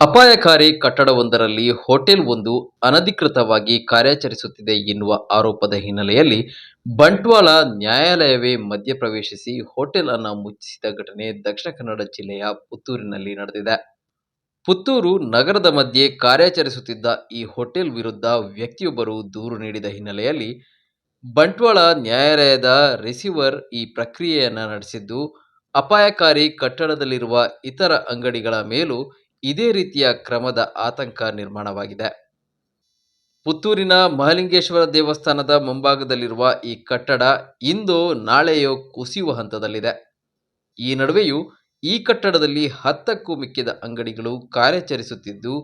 ಅಪಾಯಕಾರಿ ಕಟ್ಟಡವೊಂದರಲ್ಲಿ ಹೋಟೆಲ್ ಒಂದು ಅನಧಿಕೃತವಾಗಿ ಕಾರ್ಯಾಚರಿಸುತ್ತಿದೆ ಎನ್ನುವ ಆರೋಪದ ಹಿನ್ನೆಲೆಯಲ್ಲಿ ಬಂಟ್ವಾಳ ನ್ಯಾಯಾಲಯವೇ ಮಧ್ಯಪ್ರವೇಶಿಸಿ ಹೋಟೆಲ್ ಅನ್ನು ಮುಚ್ಚಿಸಿದ ಘಟನೆ ದಕ್ಷಿಣ ಕನ್ನಡ ಜಿಲ್ಲೆಯ ಪುತ್ತೂರಿನಲ್ಲಿ ನಡೆದಿದೆ. ಪುತ್ತೂರು ನಗರದ ಮಧ್ಯೆ ಕಾರ್ಯಾಚರಿಸುತ್ತಿದ್ದ ಈ ಹೋಟೆಲ್ ವಿರುದ್ಧ ವ್ಯಕ್ತಿಯೊಬ್ಬರು ದೂರು ನೀಡಿದ ಹಿನ್ನೆಲೆಯಲ್ಲಿ ಬಂಟ್ವಾಳ ನ್ಯಾಯಾಲಯದ ರಿಸೀವರ್ ಈ ಪ್ರಕ್ರಿಯೆಯನ್ನು ನಡೆಸಿದ್ದು, ಅಪಾಯಕಾರಿ ಕಟ್ಟಡದಲ್ಲಿರುವ ಇತರ ಅಂಗಡಿಗಳ ಮೇಲೂ ಇದೇ ರೀತಿಯ ಕ್ರಮದ ಆತಂಕ ನಿರ್ಮಾಣವಾಗಿದೆ. ಪುತ್ತೂರಿನ ಮಹಲಿಂಗೇಶ್ವರ ದೇವಸ್ಥಾನದ ಮುಂಭಾಗದಲ್ಲಿರುವ ಈ ಕಟ್ಟಡ ಇಂದು ನಾಳೆಯೋ ಕುಸಿಯುವ ಹಂತದಲ್ಲಿದೆ. ಈ ನಡುವೆಯೂ ಈ ಕಟ್ಟಡದಲ್ಲಿ ಹತ್ತಕ್ಕೂ ಮಿಕ್ಕಿದ ಅಂಗಡಿಗಳು ಕಾರ್ಯಾಚರಿಸುತ್ತಿದ್ದು,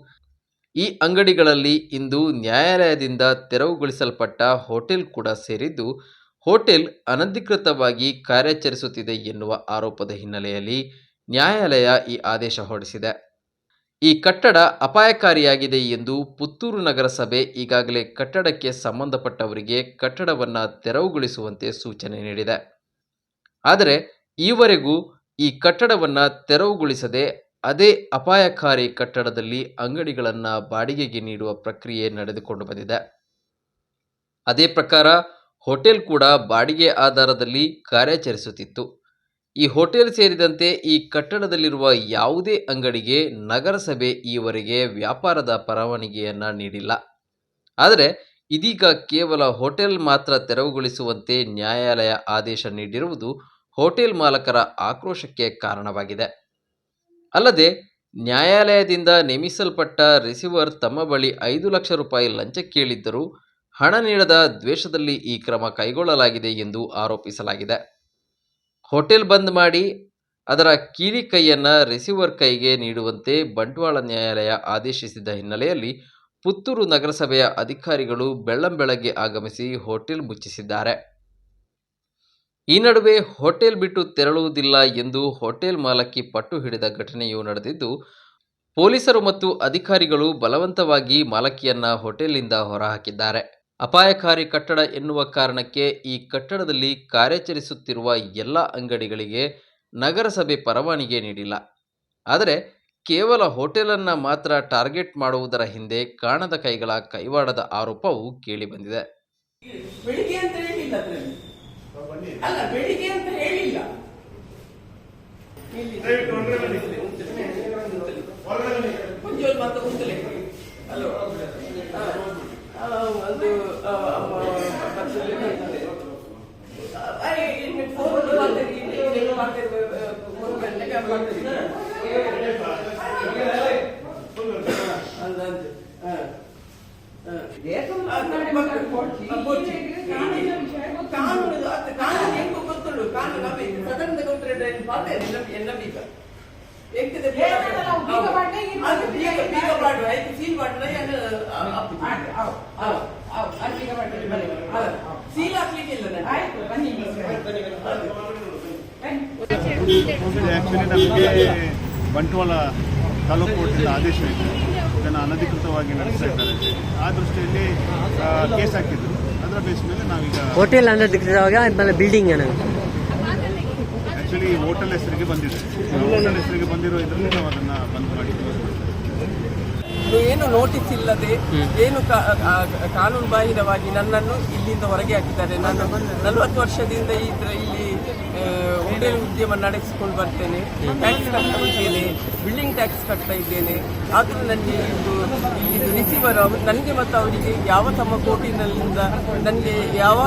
ಈ ಅಂಗಡಿಗಳಲ್ಲಿ ಇಂದು ನ್ಯಾಯಾಲಯದಿಂದ ತೆರವುಗೊಳಿಸಲ್ಪಟ್ಟ ಹೋಟೆಲ್ ಕೂಡ ಸೇರಿದ್ದು, ಹೋಟೆಲ್ ಅನಧಿಕೃತವಾಗಿ ಕಾರ್ಯಾಚರಿಸುತ್ತಿದೆ ಎನ್ನುವ ಆರೋಪದ ಹಿನ್ನೆಲೆಯಲ್ಲಿ ನ್ಯಾಯಾಲಯ ಈ ಆದೇಶ ಹೊರಡಿಸಿದೆ. ಈ ಕಟ್ಟಡ ಅಪಾಯಕಾರಿಯಾಗಿದೆ ಎಂದು ಪುತ್ತೂರು ನಗರಸಭೆ ಈಗಾಗಲೇ ಕಟ್ಟಡಕ್ಕೆ ಸಂಬಂಧಪಟ್ಟವರಿಗೆ ಕಟ್ಟಡವನ್ನು ತೆರವುಗೊಳಿಸುವಂತೆ ಸೂಚನೆ ನೀಡಿದೆ. ಆದರೆ ಈವರೆಗೂ ಈ ಕಟ್ಟಡವನ್ನು ತೆರವುಗೊಳಿಸದೆ ಅದೇ ಅಪಾಯಕಾರಿ ಕಟ್ಟಡದಲ್ಲಿ ಅಂಗಡಿಗಳನ್ನು ಬಾಡಿಗೆಗೆ ನೀಡುವ ಪ್ರಕ್ರಿಯೆ ನಡೆದುಕೊಂಡು ಬಂದಿದೆ. ಅದೇ ಪ್ರಕಾರ ಹೋಟೆಲ್ ಕೂಡ ಬಾಡಿಗೆ ಆಧಾರದಲ್ಲಿ ಕಾರ್ಯಾಚರಿಸುತ್ತಿತ್ತು. ಈ ಹೋಟೆಲ್ ಸೇರಿದಂತೆ ಈ ಕಟ್ಟಡದಲ್ಲಿರುವ ಯಾವುದೇ ಅಂಗಡಿಗೆ ನಗರಸಭೆ ಈವರೆಗೆ ವ್ಯಾಪಾರದ ಪರವಾನಗಿಯನ್ನು ನೀಡಿಲ್ಲ. ಆದರೆ ಇದೀಗ ಕೇವಲ ಹೋಟೆಲ್ ಮಾತ್ರ ತೆರವುಗೊಳಿಸುವಂತೆ ನ್ಯಾಯಾಲಯ ಆದೇಶ ನೀಡಿರುವುದು ಹೋಟೆಲ್ ಮಾಲಕರ ಆಕ್ರೋಶಕ್ಕೆ ಕಾರಣವಾಗಿದೆ. ಅಲ್ಲದೆ ನ್ಯಾಯಾಲಯದಿಂದ ನೇಮಿಸಲ್ಪಟ್ಟ ರಿಸೀವರ್ ತಮ್ಮ ಬಳಿ ಐದು ಲಕ್ಷ ರೂಪಾಯಿ ಲಂಚ ಕೇಳಿದ್ದರೂ ಹಣ ನೀಡದ ದ್ವೇಷದಲ್ಲಿ ಈ ಕ್ರಮ ಕೈಗೊಳ್ಳಲಾಗಿದೆ ಎಂದು ಆರೋಪಿಸಲಾಗಿದೆ. ಹೋಟೆಲ್ ಬಂದ್ ಮಾಡಿ ಅದರ ಕೀಲಿ ಕೈಯನ್ನು ರಿಸೀವರ್ ಕೈಗೆ ನೀಡುವಂತೆ ಬಂಟ್ವಾಳ ನ್ಯಾಯಾಲಯ ಆದೇಶಿಸಿದ ಹಿನ್ನೆಲೆಯಲ್ಲಿ ಪುತ್ತೂರು ನಗರಸಭೆಯ ಅಧಿಕಾರಿಗಳು ಬೆಳ್ಳಂಬೆಳಗ್ಗೆ ಆಗಮಿಸಿ ಹೋಟೆಲ್ ಮುಚ್ಚಿಸಿದ್ದಾರೆ. ಈ ನಡುವೆ ಹೋಟೆಲ್ ಬಿಟ್ಟು ತೆರಳುವುದಿಲ್ಲ ಎಂದು ಹೋಟೆಲ್ ಮಾಲಕಿ ಪಟ್ಟು ಹಿಡಿದ ಘಟನೆಯು ನಡೆದಿದ್ದು, ಪೊಲೀಸರು ಮತ್ತು ಅಧಿಕಾರಿಗಳು ಬಲವಂತವಾಗಿ ಮಾಲಕಿಯನ್ನ ಹೋಟೆಲ್ನಿಂದ ಹೊರಹಾಕಿದ್ದಾರೆ. ಅಪಾಯಕಾರಿ ಕಟ್ಟಡ ಎನ್ನುವ ಕಾರಣಕ್ಕೆ ಈ ಕಟ್ಟಡದಲ್ಲಿ ಕಾರ್ಯಾಚರಿಸುತ್ತಿರುವ ಎಲ್ಲ ಅಂಗಡಿಗಳಿಗೆ ನಗರಸಭೆ ಪರವಾನಿಗೆ ನೀಡಿಲ್ಲ. ಆದರೆ ಕೇವಲ ಹೋಟೆಲನ್ನು ಮಾತ್ರ ಟಾರ್ಗೆಟ್ ಮಾಡುವುದರ ಹಿಂದೆ ಕಾಣದ ಕೈಗಳ ಕೈವಾಡದ ಆರೋಪವು ಕೇಳಿಬಂದಿದೆ ಬೆಳಿಗ್ಗೆ ಅದು ಆ, ಅಮ್ಮ ಬಸ್ಸಲ್ಲಿ ಹೋಗ್ತಾರೆ. ಆ, ಆ, ಇನ್ನು ಫೋನ್ ಮಾಡ್ತಾರೆ, ಇಲ್ಲಿ ಇಲ್ಲಿ ಮಾಡ್ತಾರೆ, ಮೂರು ಗಂಟೆಗೆ ಮಾಡ್ತಾರೆ. ಅದಂತೆ, ಆ. ಕಾನೂನು ಅದು ಬನ್ನಿ. ಆಯ್ತು ಸೀಲ್ ಹಾಕ್ಲಿಕ್ಕೆ ಇಲ್ಲ ಆ್ಯಕ್ಚುಲಿ ನಮಗೆ ಬಂಟ್ವಾಳ ತಾಲೂಕು ಕೋರ್ಟಿಂದ ಆದೇಶ ಇದೆ. ಇದನ್ನು ಅನಧಿಕೃತವಾಗಿ ನಡೆಸ್ತಾ ಇದ್ದಾರೆ. ಆ ದೃಷ್ಟಿಯಲ್ಲಿ ಕೇಸ್ ಹಾಕಿದ್ರು. ಅದರ ಬೇಸ್ ಮೇಲೆ ನಾವೀಗ ಹೋಟೆಲ್ ಅನಧಿಕೃತವಾಗಿ ಬಿಲ್ಡಿಂಗ್ ಆಕ್ಚುಲಿ ಆ್ಯಕ್ಚುಲಿ ಹೋಟೆಲ್ ಹೆಸರಿಗೆ ಬಂದಿದೆ. ಹೋಟೆಲ್ ಹೆಸರಿಗೆ ಬಂದಿರೋ ಇದರಲ್ಲಿ ನಾವು ಅದನ್ನು ಬಂದ್ ಮಾಡಿ close ಮಾಡ್ತಾ ಇದ್ದೀವಿ. ಏನು ನೋಟಿಸ್ ಇಲ್ಲದೆ ಏನು ಕಾನೂನು ಬಾಹಿರವಾಗಿ ನನ್ನನ್ನು ಇಲ್ಲಿಂದ ಹೊರಗೆ ಹಾಕಿದ್ದಾರೆ. ನಾನು ನಲವತ್ತು ವರ್ಷದಿಂದ ಇದ್ರ ಇಲ್ಲಿ ಹೋಟೆಲ್ ಉದ್ಯಮ ನಡೆಸಿಕೊಂಡು ಬರ್ತೇನೆ. ಟ್ಯಾಕ್ಸ್ ಕಟ್ತಾ ಇದ್ದೇನೆ. ಬಿಲ್ಡಿಂಗ್ ಟ್ಯಾಕ್ಸ್ ಕಟ್ತಾ ಇದ್ದೇನೆ. ಆದರೂ ನನಗೆ ಇದು ಇದು ರಿಸೀವರ್ ಅವರು ನನಗೆ ಮತ್ತು ಅವರಿಗೆ ಯಾವ ತಮ್ಮ ಕೋಟಿನಲ್ಲಿಂದ ನನಗೆ ಯಾವ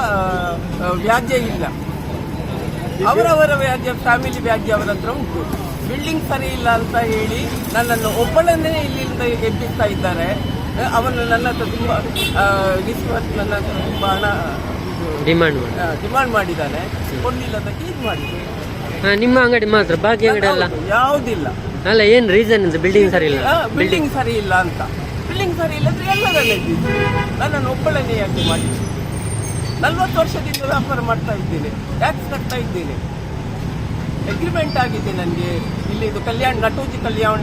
ವ್ಯಾಜ್ಯ ಇಲ್ಲ. ಅವರವರ ವ್ಯಾಜ್ಯ ಫ್ಯಾಮಿಲಿ ವ್ಯಾಜ್ಯ ಅವರ ಹತ್ರ ಉಂಟು. ಬಿಲ್ಡಿಂಗ್ ಸರಿ ಇಲ್ಲ ಅಂತ ಹೇಳಿ ನನ್ನನ್ನು ಒಬ್ಬಳನ್ನೇ ಇಲ್ಲಿಂದ ಎಬ್ಬಿಸ್ತಾ ಇದ್ದಾರೆ. ಅವನು ನನ್ನ ಹತ್ರ ತುಂಬ ವಿಶ್ವಾಸ ನನ್ನ ಹತ್ರ ತುಂಬ ಹಣ ಡಿಮಾಂಡ್ ಮಾಡಿ. ಡಿಮಾಂಡ್ ಮಾಡಿದ್ದಾನೆ. ಕೊಡ್ಲಿಲ್ಲದಕ್ಕೆ ಇದು ಮಾಡಿದೆ ನಿಮ್ಮ ಅಂಗಡಿ ಮಾತ್ರ ಬಾಕಿ ಅಂಗಡಿ ಅಲ್ಲ? ಯಾವುದಿಲ್ಲ. ಅಲ್ಲ ಏನು ರೀಸನ್ ಅಂತ ಬಿಲ್ಡಿಂಗ್ ಸರಿ ಇಲ್ಲ. ಬಿಲ್ಡಿಂಗ್ ಸರಿ ಇಲ್ಲ ಅಂತ. ಬಿಲ್ಡಿಂಗ್ ಸರಿ ಇಲ್ಲ ಅಂದ್ರೆ ಇದ್ದಿದ್ದು ನನ್ನನ್ನು ಒಬ್ಬಳನ್ನೇ ಯಾಕೆ ಮಾಡಿ ನಲ್ವತ್ತು ವರ್ಷದಿಂದ ವ್ಯಾಪಾರ ಮಾಡ್ತಾ ಇದ್ದೇನೆ. ಟ್ಯಾಕ್ಸ್ ಕಟ್ತಾ ಇದ್ದೇನೆ. ಅಗ್ರಿಮೆಂಟ್ ಆಗಿದೆ ನನಗೆ ಇಲ್ಲಿ ಇದು ಕಲ್ಯಾಣ ನಟೋಜಿ ಕಲ್ಯಾಣ